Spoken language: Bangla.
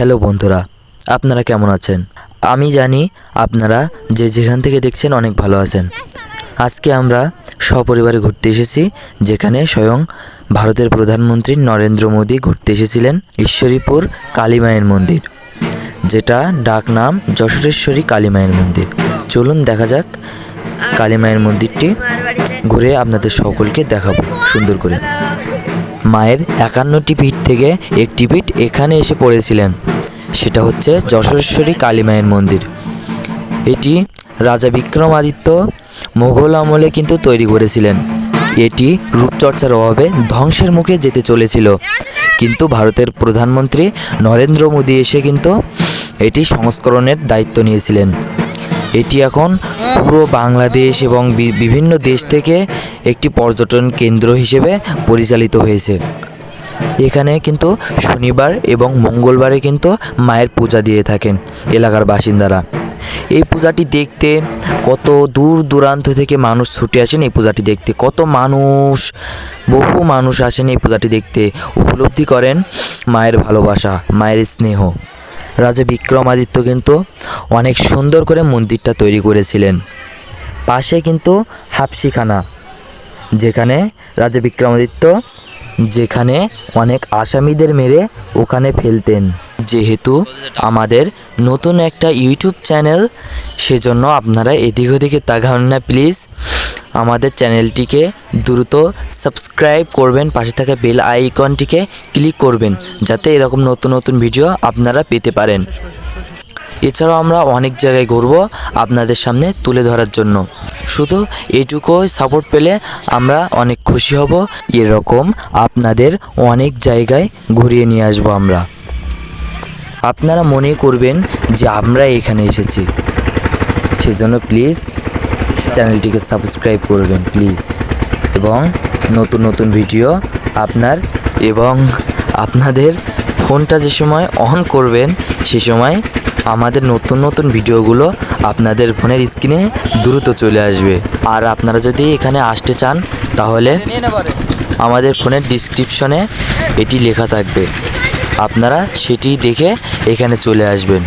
হ্যালো বন্ধুরা, আপনারা কেমন আছেন? আমি জানি আপনারা যে যেখান থেকে দেখছেন অনেক ভালো আছেন। আজকে আমরা সপরিবারে ঘুরতে এসেছি, যেখানে স্বয়ং ভারতের প্রধানমন্ত্রী নরেন্দ্র মোদী ঘুরতে এসেছিলেন ঈশ্বরীপুর কালীমায়ের মন্দির, যেটা ডাক নাম যশোরেশ্বরী কালীমায়ের মন্দির। চলুন দেখা যাক কালীমায়ের মন্দিরটি, ঘুরে আপনাদের সকলকে দেখাবো, সুন্দর করে। মায়ের একান্নটি পিঠ থেকে একটি পিঠ এখানে এসে পড়েছিলেন। সেটা হচ্ছে যশোরেশ্বরী কালী মায়ের মন্দির। এটি রাজা বিক্রমাদিত্য মোগল আমলে কিন্তু তৈরি করেছিলেন। এটি রূপচর্চার অভাবে ধ্বংসের মুখে যেতে চলেছিল। কিন্তু ভারতের প্রধানমন্ত্রী নরেন্দ্র মোদী এসে কিন্তু এটি সংস্করণের দায়িত্ব নিয়েছিলেন। এটি এখন পুরো বাংলাদেশ এবং বিভিন্ন দেশ থেকে একটি পর্যটন কেন্দ্র হিসেবে পরিচালিত হয়েছে। এখানে কিন্তু শনিবার এবং মঙ্গলবারে কিন্তু মায়ের পূজা দিয়ে থাকেন এলাকার বাসিন্দারা। এই পূজাটি দেখতে কত দূর দূরান্ত থেকে মানুষ ছুটে আসেন এই পূজাটি দেখতে। কত মানুষ, বহু মানুষ আসেন এই পূজাটি দেখতে। উপলব্ধি করেন মায়ের ভালোবাসা, মায়ের স্নেহ। রাজা বিক্রমাদিত্য কিন্তু অনেক সুন্দর করে মন্দিরটা তৈরি করেছিলেন। পাশে কিন্তু হাফসিখানা, যেখানে রাজা বিক্রমাদিত্য যেখানে অনেক আসামিদের মেরে ওখানে ফেলতেন। যেহেতু আমাদের নতুন একটা ইউটিউব চ্যানেল, সেজন্য আপনারা এদিক ওদিকে তাকান না, প্লিজ। আমাদের চ্যানেলটিকে দ্রুত সাবস্ক্রাইব করবেন, পাশে থাকা বেল আইকনটিকে ক্লিক করবেন, যাতে এরকম নতুন নতুন ভিডিও আপনারা পেতে পারেন। এছাড়াও আমরা অনেক জায়গায় ঘুরবো আপনাদের সামনে তুলে ধরার জন্য। শুধু এইটুকু সাপোর্ট পেলে আমরা অনেক খুশি হব। এরকম আপনাদের অনেক জায়গায় ঘুরিয়ে নিয়ে আসব আমরা। আপনারা মনে করবেন যে আমরা এখানে এসেছি। সেজন্য প্লিজ চ্যানেলটিকে সাবস্ক্রাইব করবেন, প্লিজ। এবং নতুন নতুন ভিডিও আপনার এবং আপনাদের ফোনটা যে সময় অন করবেন, সে সময় আমাদের নতুন নতুন ভিডিওগুলো আপনাদের ফোনের স্ক্রিনে দ্রুত চলে আসবে। আর আপনারা যদি এখানে আসতে চান, তাহলে আমাদের ফোনের ডিসক্রিপশনে এটি লেখা থাকবে। আপনারা সেটি দেখে এখানে চলে আসবেন।